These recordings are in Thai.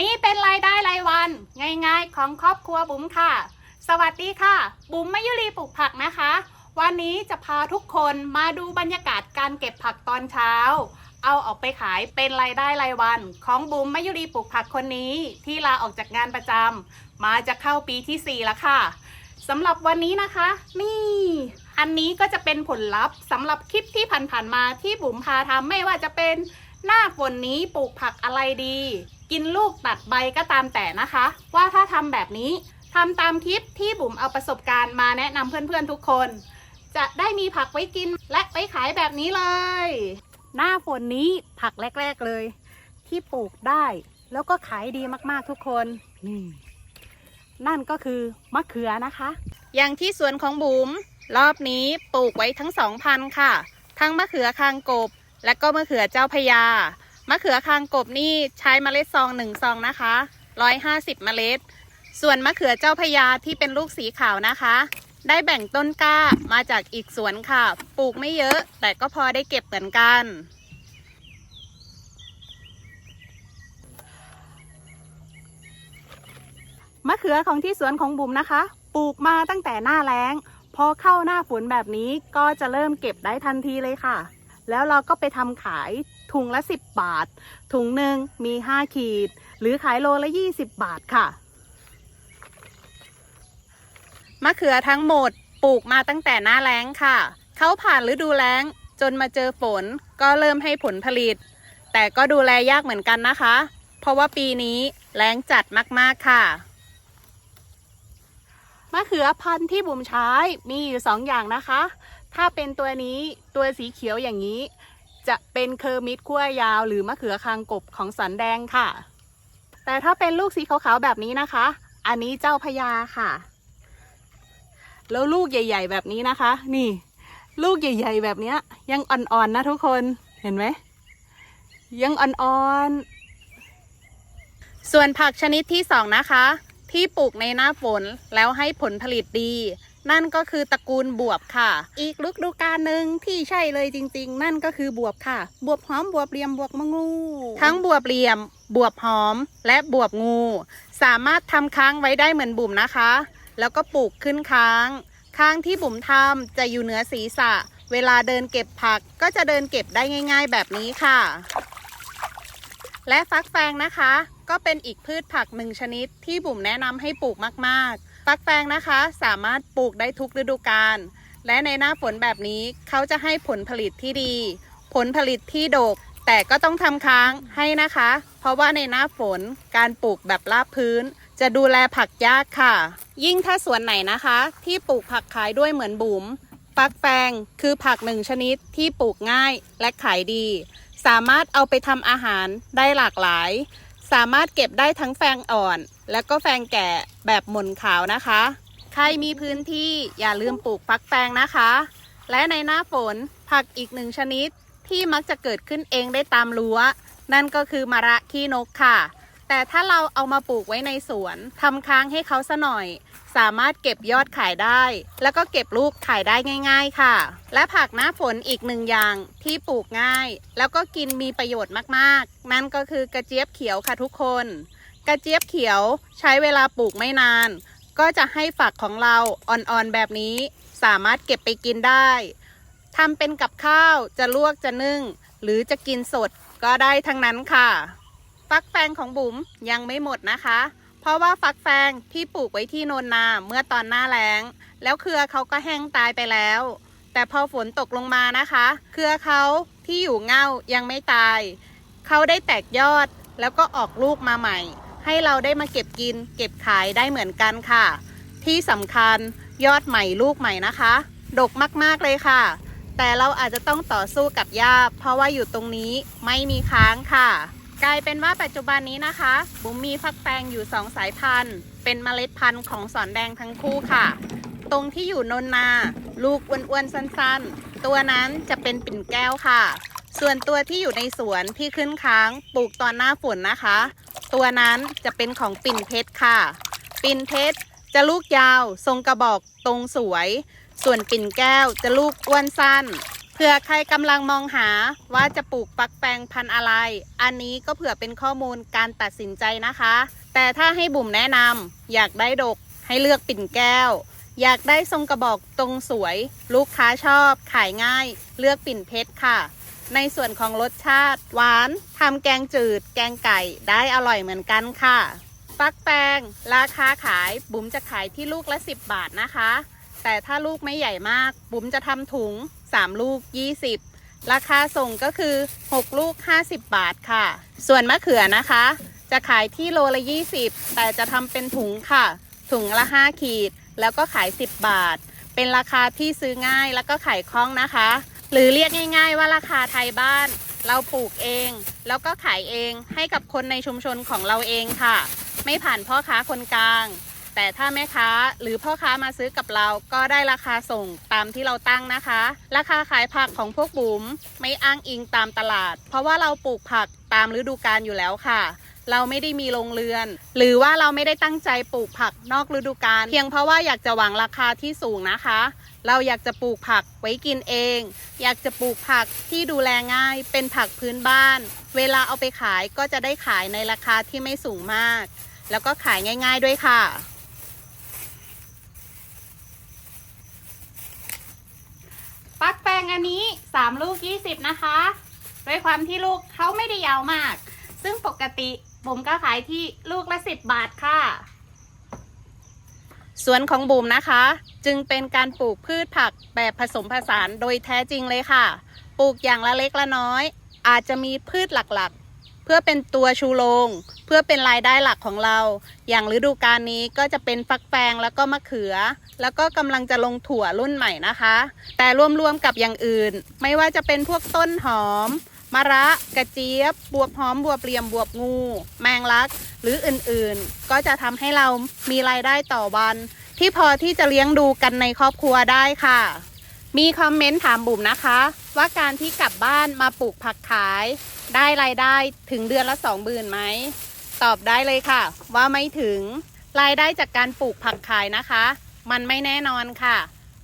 นี่เป็นรายได้รายวัน ง่ายๆ ของครอบครัวบุ๋มค่ะ สวัสดีค่ะ บุ๋มมยุรีปลูกผักนะคะ วันนี้จะพาทุกคนมาดูบรรยากาศการเก็บผักตอนเช้า เอาออกไปขายเป็นรายได้รายวัน ของบุ๋มมยุรีปลูกผักคนนี้ ที่ลาออกจากงานประจำมาจะเข้าปีที่ 4 แล้วค่ะสำหรับวันนี้นะคะ นี่ อันนี้ก็จะเป็นผลลัพธ์สำหรับคลิปที่ผ่านๆมาที่บุ๋มพาทำไม่ว่าจะเป็นหน้าฝนนี้ปลูกผักอะไรดี กินลูกตัดใบก็ตามแต่นะคะ ว่าถ้าทำแบบนี้ทำตามคลิปที่บุ๋มเอาประสบการณ์มาแนะนำเพื่อนๆทุกคน จะได้มีผักไว้กินและไว้ขายแบบนี้เลย หน้าฝนนี้ผักแรก ๆเลย ที่ปลูกได้แล้วก็ขายดีมากๆทุกคนนี่นั่นก็คือมะเขือนะคะ อย่างที่สวนของบุ๋มรอบนี้ปลูกไว้ทั้งสองพันธุ์ค่ะ ทั้งมะเขือคางกบ และก็มะเขือเจ้าพระยา มะเขือคางกบนี่ใช้เมล็ดซองหนึ่งซองนะคะร้อยห้าสิบเมล็ด ส่วนมะเขือเจ้าพยาที่เป็นลูกสีขาวนะคะ ได้แบ่งต้นกล้ามาจากอีกสวนค่ะ ปลูกไม่เยอะ แต่ก็พอได้เก็บเหมือนกันมะเขือของที่สวนของบุ๋มนะคะ ปลูกมาตั้งแต่หน้าแล้ง พอเข้าหน้าฝนแบบนี้ก็จะเริ่มเก็บได้ทันทีเลยค่ะ แล้วเราก็ไปทำขายถุงละ 10 บาท ถุงหนึ่งมี 5 ขีด หรือขายโลละ 20 บาทค่ะ มะเขือทั้งหมดปลูกมาตั้งแต่หน้าแล้งค่ะ เขาผ่านฤดูแล้ง จนมาเจอฝนก็เริ่มให้ผลผลิต แต่ก็ดูแลยากเหมือนกันนะคะ เพราะว่าปีนี้แล้งจัดมากๆค่ะมะเขือพันธุ์ที่บุ๋มใช้มีอยู่สองอย่างนะคะ ถ้าเป็นตัวนี้ตัวสีเขียวอย่างนี้ จะเป็นเคอร์มิดขั้วยาวหรือมะเขือคางกบของสันแดงค่ะ แต่ถ้าเป็นลูกสีขาวๆแบบนี้นะคะ อันนี้เจ้าพญาค่ะ แล้วลูกใหญ่ ๆ แบบนี้นะคะ นี่ ลูกใหญ่ ๆ แบบนี้ยยังอ่อนๆนะทุกคนเห็นไหมยังอ่อนๆส่วนผักชนิดที่สองนะคะ ที่ปลูกในหน้าฝนแล้วให้ผลผลิตดี นั่นก็คือตระกูลบวบค่ะ อีกฤดูกาลหนึ่งที่ใช่เลยจริง ๆ นั่นก็คือบวบค่ะ บวบหอมบวบเหลี่ยมบวบมะงู ทั้งบวบเหลี่ยม บวบหอม และบวบงู สามารถทำค้างไว้ได้เหมือนบุ๋มนะคะ แล้วก็ปลูกขึ้นค้าง ค้างที่บุ๋มทำจะอยู่เหนือศีรษะ เวลาเดินเก็บผักก็จะเดินเก็บได้ง่าย ๆ แบบนี้ค่ะ และฟักแฟงนะคะ ก็เป็นอีกพืชผักหนึ่งชนิดที่บุ๋มแนะนำให้ปลูกมากๆ ฟักแฟงนะคะสามารถปลูกได้ทุกฤดูกาลและในหน้าฝนแบบนี้เขาจะให้ผลผลิตที่ดี ผลผลิตที่ดก แต่ก็ต้องทำค้างให้นะคะ เพราะว่าในหน้าฝนการปลูกแบบราบพื้น จะดูแลผักยากค่ะ ยิ่งถ้าสวนไหนนะคะ ที่ปลูกผักขายด้วยเหมือนบุ๋มฟักแฟงคือผักหนึ่งชนิดที่ปลูกง่ายและขายดี สามารถเอาไปทำอาหารได้หลากหลาย สามารถเก็บได้ทั้งแฟงอ่อน และก็แฟงแก่แบบหม่นขาวนะคะ ใครมีพื้นที่อย่าลืมปลูกฟักแฟงนะคะ และในหน้าฝนผักอีกหนึ่งชนิดที่มักจะเกิดขึ้นเองได้ตามรั้ว นั่นก็คือมะระขี้นกค่ะ แต่ถ้าเราเอามาปลูกไว้ในสวนทำค้างให้เขาซะหน่อย สามารถเก็บยอดขายได้ แล้วก็เก็บลูกขายได้ง่าย ๆค่ะ และผักหน้าฝนอีกหนึ่งอย่างที่ปลูกง่าย แล้วก็กินมีประโยชน์มากๆ นั่นก็คือกระเจี๊ยบเขียวค่ะทุกคน กระเจี๊ยบเขียวใช้เวลาปลูกไม่นาน ก็จะให้ฝักของเราอ่อนๆแบบนี้ สามารถเก็บไปกินได้ทำเป็นกับข้าวจะลวกจะนึ่ง หรือจะกินสดก็ได้ทั้งนั้นค่ะ ฟักแฟงของบุ๋มยังไม่หมดนะคะ เพราะว่าฟักแฟงที่ปลูกไว้ที่โนนนาเมื่อตอนหน้าแล้ง แล้วเครือเขาก็แห้งตายไปแล้ว แต่พอฝนตกลงมานะคะ เครือเขาที่อยู่เง่ายังไม่ตาย เขาได้แตกยอดแล้วก็ออกลูกมาใหม่ ให้เราได้มาเก็บกิน เก็บขายได้เหมือนกันค่ะ ที่สำคัญยอดใหม่ลูกใหม่นะคะ ดกมากๆเลยค่ะ แต่เราอาจจะต้องต่อสู้กับหญ้าเพราะว่าอยู่ตรงนี้ไม่มีค้างค่ะ กลายเป็นว่าปัจจุบันนี้นะคะ บุ๋มมีฟักแฟงอยู่2สายพันธุ์ เป็นเมล็ดพันธุ์ของสอนแดงทั้งคู่ค่ะ ตรงที่อยู่นนนา ลูกอ้วนๆสั้นๆ ตัวนั้นจะเป็นปิ่นแก้วค่ะ ส่วนตัวที่อยู่ในสวนที่ขึ้นค้างปลูกตอนหน้าฝนนะคะ ตัวนั้นจะเป็นของปิ่นเพชรค่ะ ปิ่นเพชรจะลูกยาว ทรงกระบอกตรงสวย ส่วนปิ่นแก้วจะลูกอ้วนสั้น เผื่อใครกำลังมองหาว่าจะปลูกฟักแฟงพันอะไร อันนี้ก็เผื่อเป็นข้อมูลการตัดสินใจนะคะ แต่ถ้าให้บุ๋มแนะนำอยากได้ดกให้เลือกปิ่นแก้ว อยากได้ทรงกระบอกตรงสวย ลูกค้าชอบ ขายง่าย เลือกปิ่นเพชรค่ะ ในส่วนของรสชาติ หวานทำแกงจืด แกงไก่ได้อร่อยเหมือนกันค่ะ ฟักแฟงราคาขายบุ๋มจะขายที่ลูกละ 10 บาทนะคะ แต่ถ้าลูกไม่ใหญ่มาก บุ๋มจะทำถุง 3 ลูก 20 ราคาส่งก็คือ 6 ลูก 50 บาทค่ะ ส่วนมะเขือนะคะ จะขายที่โลละ 20 แต่จะทำเป็นถุงค่ะ ถุงละ 5 ขีด แล้วก็ขาย 10 บาท เป็นราคาที่ซื้อง่ายแล้วก็ขายคล่องนะคะ หรือเรียกง่าย ๆ ว่าราคาไทยบ้าน เราปลูกเอง แล้วก็ขายเองให้กับคนในชุมชนของเราเองค่ะ ไม่ผ่านพ่อค้าคนกลาง แต่ถ้าแม่ค้าหรือพ่อค้ามาซื้อกับเราก็ได้ราคาส่งตามที่เราตั้งนะคะ ราคาขายผักของพวกบุ๋มไม่อ้างอิงตามตลาด เพราะว่าเราปลูกผักตามฤดูกาลอยู่แล้วค่ะเราไม่ได้มีโรงเรือน หรือว่าเราไม่ได้ตั้งใจปลูกผักนอกฤดูกาลเพียงเพราะว่าอยากจะหวังราคาที่สูงนะคะ เราอยากจะปลูกผักไว้กินเอง อยากจะปลูกผักที่ดูแลง่ายเป็นผักพื้นบ้าน เวลาเอาไปขายก็จะได้ขายในราคาที่ไม่สูงมาก แล้วก็ขายง่าย ๆด้วยค่ะฟักแฟงอันนี้ 3 ลูก 20 นะคะด้วยความที่ลูกเขาไม่ได้ยาวมาก ซึ่งปกติบุ๋มก็ขายที่ลูกละ 10 บาทค่ะ สวนของบุ๋มนะคะ จึงเป็นการปลูกพืชผักแบบผสมผสานโดยแท้จริงเลยค่ะ ปลูกอย่างละเล็กละน้อย อาจจะมีพืชหลักๆ เพื่อเป็นตัวชูโรง เพื่อเป็นรายได้หลักของเรา อย่างฤดูกาลนี้ก็จะเป็นฟักแฟงแล้วก็มะเขือ แล้วก็กำลังจะลงถั่วรุ่นใหม่นะคะ แต่รวมๆกับอย่างอื่น ไม่ว่าจะเป็นพวกต้นหอม มะระกระเจี๊ยบ บวบหอมบวบเหลี่ยมบวบงู แมงลัก หรืออื่นๆ ก็จะทำให้เรามีรายได้ต่อวัน ที่พอที่จะเลี้ยงดูกันในครอบครัวได้ค่ะ มีคอมเมนต์ถามบุ๋มนะคะ ว่าการที่กลับบ้านมาปลูกผักขาย ได้รายได้ถึงเดือนละสองหมื่นไหมตอบได้เลยค่ะ ว่าไม่ถึงรายได้จากการปลูกผักขายนะคะ มันไม่แน่นอนค่ะ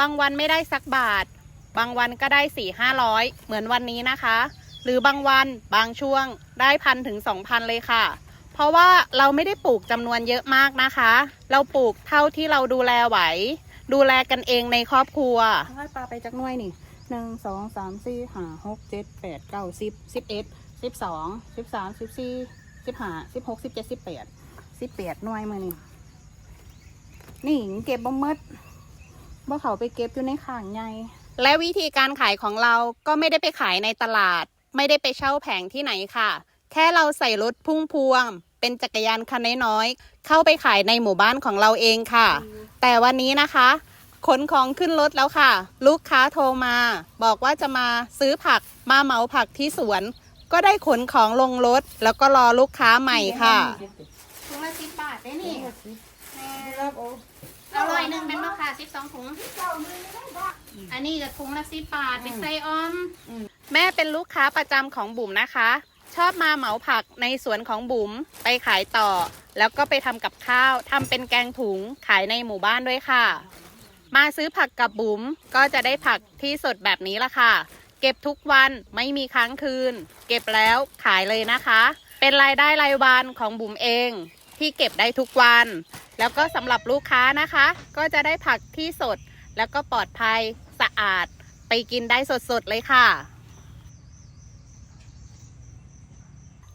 บางวันไม่ได้สักบาท บางวันก็ได้สี่ห้าร้อยเหมือนวันนี้นะคะ หรือบางวันบางช่วงได้พันถึงสองพันเลยค่ะ เพราะว่าเราไม่ได้ปลูกจำนวนเยอะมากนะคะ เราปลูกเท่าที่เราดูแลไหว ดูแลกันเองในครอบครัวให้ปลาไปจักหน่วยนี่หนึ่งสองสามสี่ห้าหกเจ็ดแปดเก้าสิบสิบเอ็ดสิบสองสิบสามสิบสี่สิบห้าสิบหกสิบเจ็ดสิบแปดสิบแปดหน่วยมือนี่นี่เก็บบ่หมดบ่เขาไปเก็บอยู่ในข่างใหญ่และวิธีการขายของเราก็ไม่ได้ไปขายในตลาด ไม่ได้ไปเช่าแผงที่ไหนค่ะ แค่เราใส่รถพุ่งพวง เป็นจักรยานคันน้อยๆ เข้าไปขายในหมู่บ้านของเราเองค่ะ แต่วันนี้นะคะขนของขึ้นรถแล้วค่ะ ลูกค้าโทรมา บอกว่าจะมาซื้อผักมาเหมาผักที่สวน ก็ได้ขนของลงรถ แล้วก็รอลูกค้าใหม่ค่ะถุงละสิบบาทได้นี่อร่อยหนึ่งเป็นราคาสิบสองถุง อันนี้จะถุงละสิบบาทเป็นไส้ออม แม่เป็นลูกค้าประจำของบุ๋มนะคะ ชอบมาเหมาผักในสวนของบุ๋มไปขายต่อ แล้วก็ไปทำกับข้าวทำเป็นแกงถุงขายในหมู่บ้านด้วยค่ะ มาซื้อผักกับบุ๋มก็จะได้ผักที่สดแบบนี้ละค่ะ เก็บทุกวันไม่มีค้างคืน เก็บแล้วขายเลยนะคะ เป็นรายได้รายวันของบุ๋มเอง ที่เก็บได้ทุกวัน แล้วก็สำหรับลูกค้านะคะ ก็จะได้ผักที่สดแล้วก็ปลอดภัยสะ อาด ไปกินได้สดๆเลยค่ะ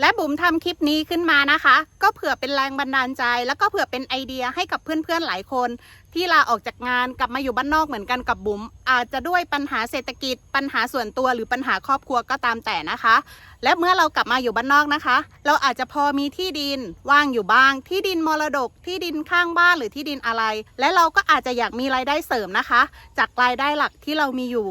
และบุ๋มทำคลิปนี้ขึ้นมานะคะ ก็เผื่อเป็นแรงบันดาลใจ แล้วก็เผื่อเป็นไอเดียให้กับเพื่อนๆหลายคน ที่ลาออกจากงานกลับมาอยู่บ้านนอกเหมือนกันกับบุ๋มอาจจะด้วยปัญหาเศรษฐกิจ ปัญหาส่วนตัวหรือปัญหาครอบครัวก็ตามแต่นะคะ และเมื่อเรากลับมาอยู่บ้านนอกนะคะ เราอาจจะพอมีที่ดินว่างอยู่บ้าง ที่ดินมรดกที่ดินข้างบ้านหรือที่ดินอะไร และเราก็อาจจะอยากมีรายได้เสริมนะคะ จากรายได้หลักที่เรามีอยู่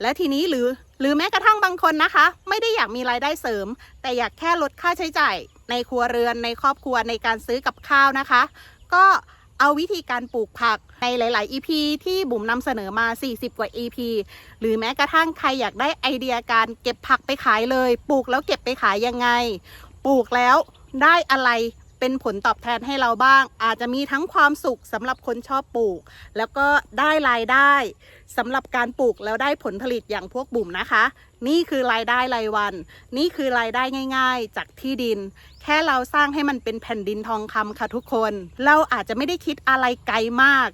และทีนี้หรือหรือแม้กระทั่งบางคนนะคะ ไม่ได้อยากมีรายได้เสริม แต่อยากแค่ลดค่าใช้จ่ายในครัวเรือนในครอบครัวในการซื้อกับข้าวนะคะ ก็เอาวิธีการปลูกผักในหลาย ๆ EP ที่บุ๋มนำเสนอมา 40 กว่า EP หรือแม้กระทั่งใครอยากได้ไอเดียการเก็บผักไปขายเลย ปลูกแล้วเก็บไปขายยังไง ปลูกแล้วได้อะไรเป็นผลตอบแทนให้เราบ้าง อาจจะมีทั้งความสุขสำหรับคนชอบปลูก แล้วก็ได้รายได้ สำหรับการปลูกแล้วได้ผลผลิตอย่างพวกบุ๋มนะคะ นี่คือรายได้รายวัน นี่คือรายได้ง่าย ๆ จากที่ดิน แค่เราสร้างให้มันเป็นแผ่นดินทองคำค่ะทุกคน เราอาจจะไม่ได้คิดอะไรไกลมาก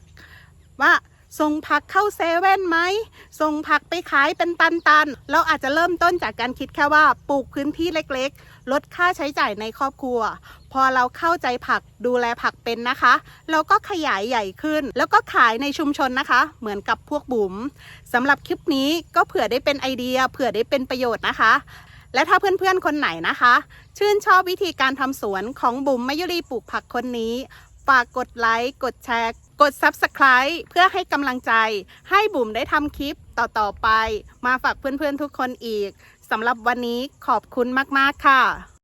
ว่าส่งผักเข้าเซเว่นไหม ส่งผักไปขายเป็นตันๆ เราอาจจะเริ่มต้นจากการคิดแค่ว่าปลูกพื้นที่เล็กๆ ลดค่าใช้จ่ายในครอบครัว พอเราเข้าใจผักดูแลผักเป็นนะคะ เราก็ขยายใหญ่ขึ้น แล้วก็ขายในชุมชนนะคะ เหมือนกับพวกบุ๋มสำหรับคลิปนี้ก็เผื่อได้เป็นไอเดีย เผื่อได้เป็นประโยชน์นะคะ และถ้าเพื่อนๆคนไหนนะคะ ชื่นชอบวิธีการทำสวนของบุ๋มมยุรีปลูกผักคนนี้ฝากกดไลค์กดแชร์ กด Subscribe เพื่อให้กำลังใจ ให้บุ๋มได้ทำคลิปต่อ ๆ ไป มาฝากเพื่อนๆทุกคนอีกสำหรับวันนี้ขอบคุณมาก ๆ ค่ะ